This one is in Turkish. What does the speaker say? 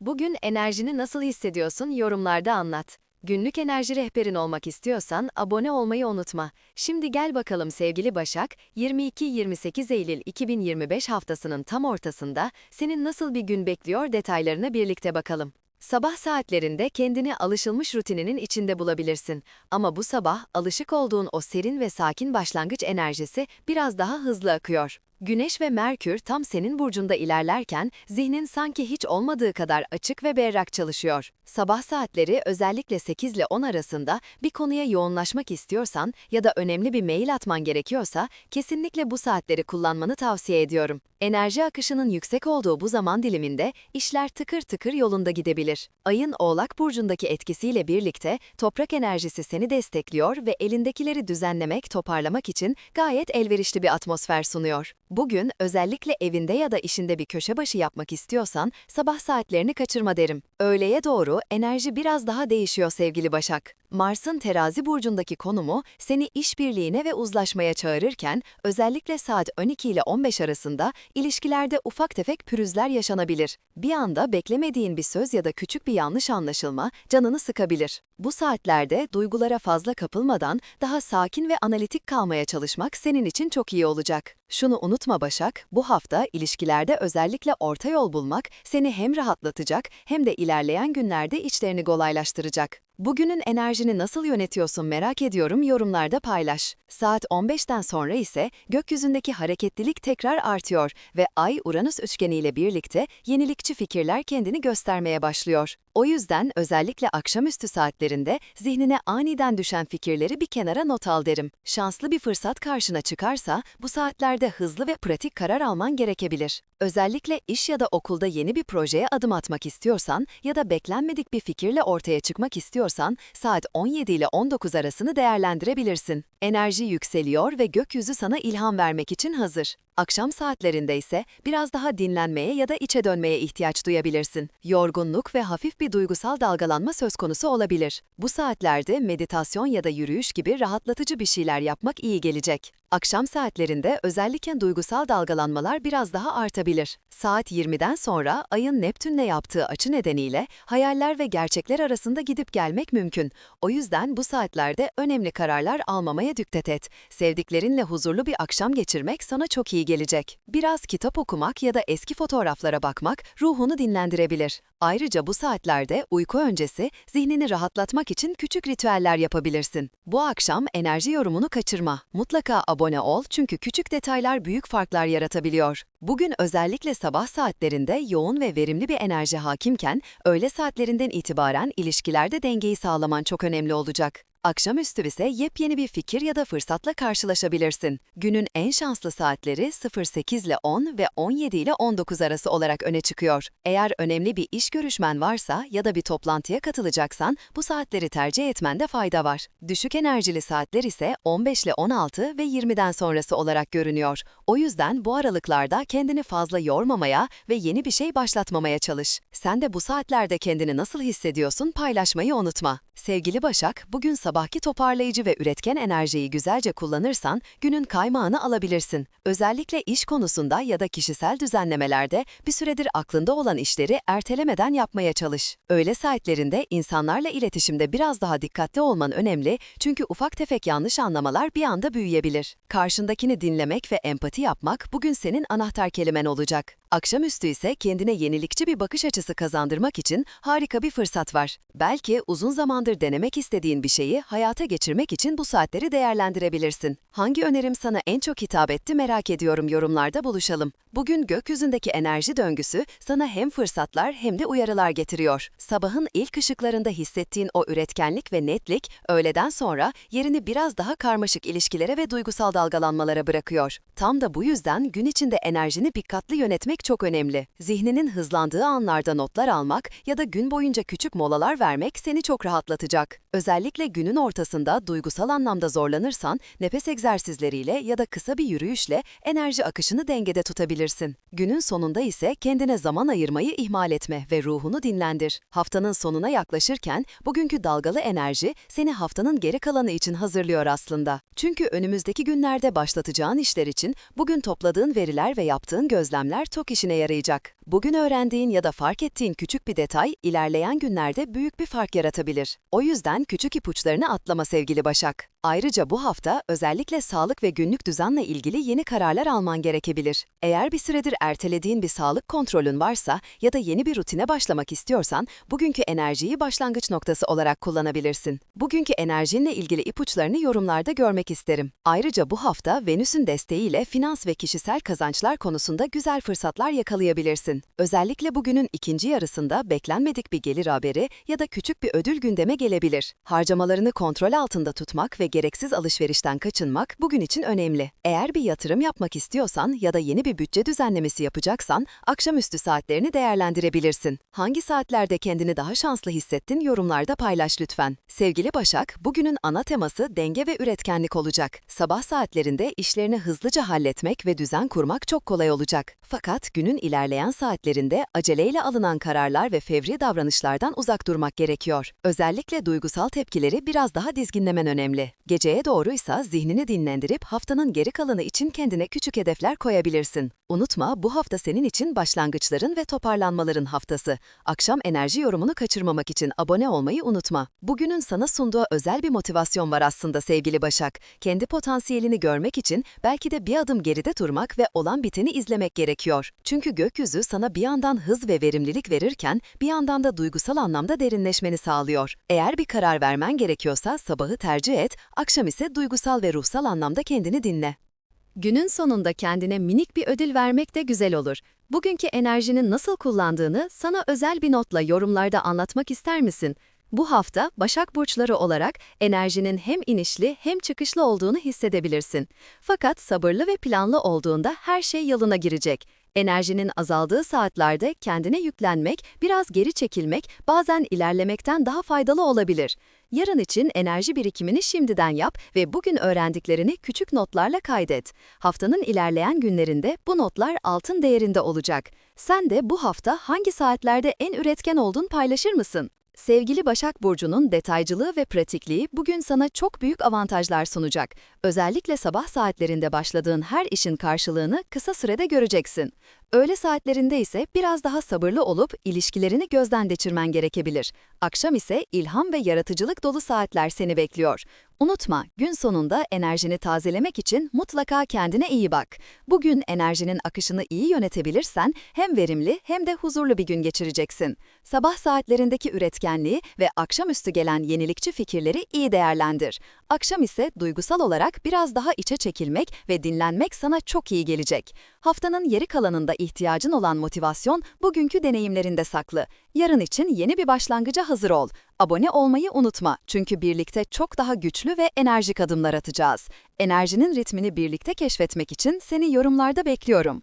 Bugün enerjini nasıl hissediyorsun yorumlarda anlat. Günlük enerji rehberin olmak istiyorsan abone olmayı unutma. Şimdi gel bakalım sevgili Başak, 22-28 Eylül 2025 haftasının tam ortasında senin nasıl bir gün bekliyor detaylarına birlikte bakalım. Sabah saatlerinde kendini alışılmış rutininin içinde bulabilirsin. Ama bu sabah alışık olduğun o serin ve sakin başlangıç enerjisi biraz daha hızlı akıyor. Güneş ve Merkür tam senin burcunda ilerlerken zihnin sanki hiç olmadığı kadar açık ve berrak çalışıyor. Sabah saatleri özellikle 8 ile 10 arasında bir konuya yoğunlaşmak istiyorsan ya da önemli bir mail atman gerekiyorsa kesinlikle bu saatleri kullanmanı tavsiye ediyorum. Enerji akışının yüksek olduğu bu zaman diliminde işler tıkır tıkır yolunda gidebilir. Ayın Oğlak burcundaki etkisiyle birlikte toprak enerjisi seni destekliyor ve elindekileri düzenlemek, toparlamak için gayet elverişli bir atmosfer sunuyor. Bugün özellikle evinde ya da işinde bir köşe başı yapmak istiyorsan sabah saatlerini kaçırma derim. Öğleye doğru enerji biraz daha değişiyor sevgili Başak. Mars'ın terazi burcundaki konumu seni işbirliğine ve uzlaşmaya çağırırken özellikle saat 12 ile 15 arasında ilişkilerde ufak tefek pürüzler yaşanabilir. Bir anda beklemediğin bir söz ya da küçük bir yanlış anlaşılma canını sıkabilir. Bu saatlerde duygulara fazla kapılmadan daha sakin ve analitik kalmaya çalışmak senin için çok iyi olacak. Şunu unutma Başak, bu hafta ilişkilerde özellikle orta yol bulmak seni hem rahatlatacak hem de ilerleyen günlerde içlerini kolaylaştıracak. Bugünün enerjini nasıl yönetiyorsun merak ediyorum yorumlarda paylaş. Saat 15'ten sonra ise gökyüzündeki hareketlilik tekrar artıyor ve Ay-Uranüs üçgeniyle birlikte yenilikçi fikirler kendini göstermeye başlıyor. O yüzden özellikle akşamüstü saatlerinde zihnine aniden düşen fikirleri bir kenara not al derim. Şanslı bir fırsat karşına çıkarsa bu saatlerde hızlı ve pratik karar alman gerekebilir. Özellikle iş ya da okulda yeni bir projeye adım atmak istiyorsan ya da beklenmedik bir fikirle ortaya çıkmak istiyorsan saat 17 ile 19 arasını değerlendirebilirsin. Enerji yükseliyor ve gökyüzü sana ilham vermek için hazır. Akşam saatlerinde ise biraz daha dinlenmeye ya da içe dönmeye ihtiyaç duyabilirsin. Yorgunluk ve hafif bir duygusal dalgalanma söz konusu olabilir. Bu saatlerde meditasyon ya da yürüyüş gibi rahatlatıcı bir şeyler yapmak iyi gelecek. Akşam saatlerinde özellikle duygusal dalgalanmalar biraz daha artabilir. Saat 20'den sonra ayın Neptünle yaptığı açı nedeniyle hayaller ve gerçekler arasında gidip gelmek mümkün. O yüzden bu saatlerde önemli kararlar almamaya dikkat et. Sevdiklerinle huzurlu bir akşam geçirmek sana çok iyi gelecek. Biraz kitap okumak ya da eski fotoğraflara bakmak ruhunu dinlendirebilir. Ayrıca bu saatlerde uyku öncesi zihnini rahatlatmak için küçük ritüeller yapabilirsin. Bu akşam enerji yorumunu kaçırma. Mutlaka ol çünkü küçük detaylar büyük farklar yaratabiliyor. Bugün özellikle sabah saatlerinde yoğun ve verimli bir enerji hakimken öğle saatlerinden itibaren ilişkilerde dengeyi sağlaman çok önemli olacak. Akşamüstü ise yepyeni bir fikir ya da fırsatla karşılaşabilirsin. Günün en şanslı saatleri 08 ile 10 ve 17 ile 19 arası olarak öne çıkıyor. Eğer önemli bir iş görüşmen varsa ya da bir toplantıya katılacaksan bu saatleri tercih etmende fayda var. Düşük enerjili saatler ise 15 ile 16 ve 20'den sonrası olarak görünüyor. O yüzden bu aralıklarda kendini fazla yormamaya ve yeni bir şey başlatmamaya çalış. Sen de bu saatlerde kendini nasıl hissediyorsun paylaşmayı unutma. Sevgili Başak, bugün sabahki toparlayıcı ve üretken enerjiyi güzelce kullanırsan günün kaymağını alabilirsin. Özellikle iş konusunda ya da kişisel düzenlemelerde bir süredir aklında olan işleri ertelemeden yapmaya çalış. Öğle saatlerinde insanlarla iletişimde biraz daha dikkatli olman önemli çünkü ufak tefek yanlış anlamalar bir anda büyüyebilir. Karşındakini dinlemek ve empati yapmak bugün senin anahtar kelimen olacak. Akşamüstü ise kendine yenilikçi bir bakış açısı kazandırmak için harika bir fırsat var. Belki uzun zamandır denemek istediğin bir şeyi hayata geçirmek için bu saatleri değerlendirebilirsin. Hangi önerim sana en çok hitap etti merak ediyorum yorumlarda buluşalım. Bugün gökyüzündeki enerji döngüsü sana hem fırsatlar hem de uyarılar getiriyor. Sabahın ilk ışıklarında hissettiğin o üretkenlik ve netlik öğleden sonra yerini biraz daha karmaşık ilişkilere ve duygusal dalgalanmalara bırakıyor. Tam da bu yüzden gün içinde enerjini dikkatli yönetmek çok önemli. Zihninin hızlandığı anlarda notlar almak ya da gün boyunca küçük molalar vermek seni çok rahatlatacak. Özellikle günün ortasında duygusal anlamda zorlanırsan nefes egzersizleriyle ya da kısa bir yürüyüşle enerji akışını dengede tutabilirsin. Günün sonunda ise kendine zaman ayırmayı ihmal etme ve ruhunu dinlendir. Haftanın sonuna yaklaşırken bugünkü dalgalı enerji seni haftanın geri kalanı için hazırlıyor aslında. Çünkü önümüzdeki günlerde başlatacağın işler için bugün topladığın veriler ve yaptığın gözlemler çok işine yarayacak. Bugün öğrendiğin ya da fark ettiğin küçük bir detay ilerleyen günlerde büyük bir fark yaratabilir. O yüzden küçük ipuçlarını atlama sevgili Başak. Ayrıca bu hafta özellikle sağlık ve günlük düzenle ilgili yeni kararlar alman gerekebilir. Eğer bir süredir ertelediğin bir sağlık kontrolün varsa ya da yeni bir rutine başlamak istiyorsan bugünkü enerjiyi başlangıç noktası olarak kullanabilirsin. Bugünkü enerjinle ilgili ipuçlarını yorumlarda görmek isterim. Ayrıca bu hafta Venüs'ün desteğiyle finans ve kişisel kazançlar konusunda güzel fırsatlar yakalayabilirsin. Özellikle bugünün ikinci yarısında beklenmedik bir gelir haberi ya da küçük bir ödül gündeme gelebilir. Harcamalarını kontrol altında tutmak ve gereksiz alışverişten kaçınmak bugün için önemli. Eğer bir yatırım yapmak istiyorsan ya da yeni bir bütçe düzenlemesi yapacaksan akşamüstü saatlerini değerlendirebilirsin. Hangi saatlerde kendini daha şanslı hissettin yorumlarda paylaş lütfen. Sevgili Başak, bugünün ana teması denge ve üretkenlik olacak. Sabah saatlerinde işlerini hızlıca halletmek ve düzen kurmak çok kolay olacak. Fakat günün ilerleyen saatlerinde aceleyle alınan kararlar ve fevri davranışlardan uzak durmak gerekiyor. Özellikle duygusal tepkileri biraz daha dizginlemen önemli. Geceye doğruysa zihnini dinlendirip haftanın geri kalanı için kendine küçük hedefler koyabilirsin. Unutma bu hafta senin için başlangıçların ve toparlanmaların haftası. Akşam enerji yorumunu kaçırmamak için abone olmayı unutma. Bugünün sana sunduğu özel bir motivasyon var aslında sevgili Başak. Kendi potansiyelini görmek için belki de bir adım geride durmak ve olan biteni izlemek gerekiyor. Çünkü gökyüzü sana bir yandan hız ve verimlilik verirken bir yandan da duygusal anlamda derinleşmeni sağlıyor. Eğer bir karar vermen gerekiyorsa sabahı tercih et, akşam ise duygusal ve ruhsal anlamda kendini dinle. Günün sonunda kendine minik bir ödül vermek de güzel olur. Bugünkü enerjinin nasıl kullandığını sana özel bir notla yorumlarda anlatmak ister misin? Bu hafta Başak Burçları olarak enerjinin hem inişli hem çıkışlı olduğunu hissedebilirsin. Fakat sabırlı ve planlı olduğunda her şey yoluna girecek. Enerjinin azaldığı saatlerde kendine yüklenmek, biraz geri çekilmek, bazen ilerlemekten daha faydalı olabilir. Yarın için enerji birikimini şimdiden yap ve bugün öğrendiklerini küçük notlarla kaydet. Haftanın ilerleyen günlerinde bu notlar altın değerinde olacak. Sen de bu hafta hangi saatlerde en üretken olduğunu paylaşır mısın? Sevgili Başak Burcu'nun detaycılığı ve pratikliği bugün sana çok büyük avantajlar sunacak. Özellikle sabah saatlerinde başladığın her işin karşılığını kısa sürede göreceksin. Öğle saatlerinde ise biraz daha sabırlı olup ilişkilerini gözden geçirmen gerekebilir. Akşam ise ilham ve yaratıcılık dolu saatler seni bekliyor. Unutma, gün sonunda enerjini tazelemek için mutlaka kendine iyi bak. Bugün enerjinin akışını iyi yönetebilirsen hem verimli hem de huzurlu bir gün geçireceksin. Sabah saatlerindeki üretkenliği ve akşamüstü gelen yenilikçi fikirleri iyi değerlendir. Akşam ise duygusal olarak biraz daha içe çekilmek ve dinlenmek sana çok iyi gelecek. Haftanın yeri kalanında ihtiyacın olan motivasyon bugünkü deneyimlerinde saklı. Yarın için yeni bir başlangıca hazır ol. Abone olmayı unutma çünkü birlikte çok daha güçlü ve enerjik adımlar atacağız. Enerjinin ritmini birlikte keşfetmek için seni yorumlarda bekliyorum.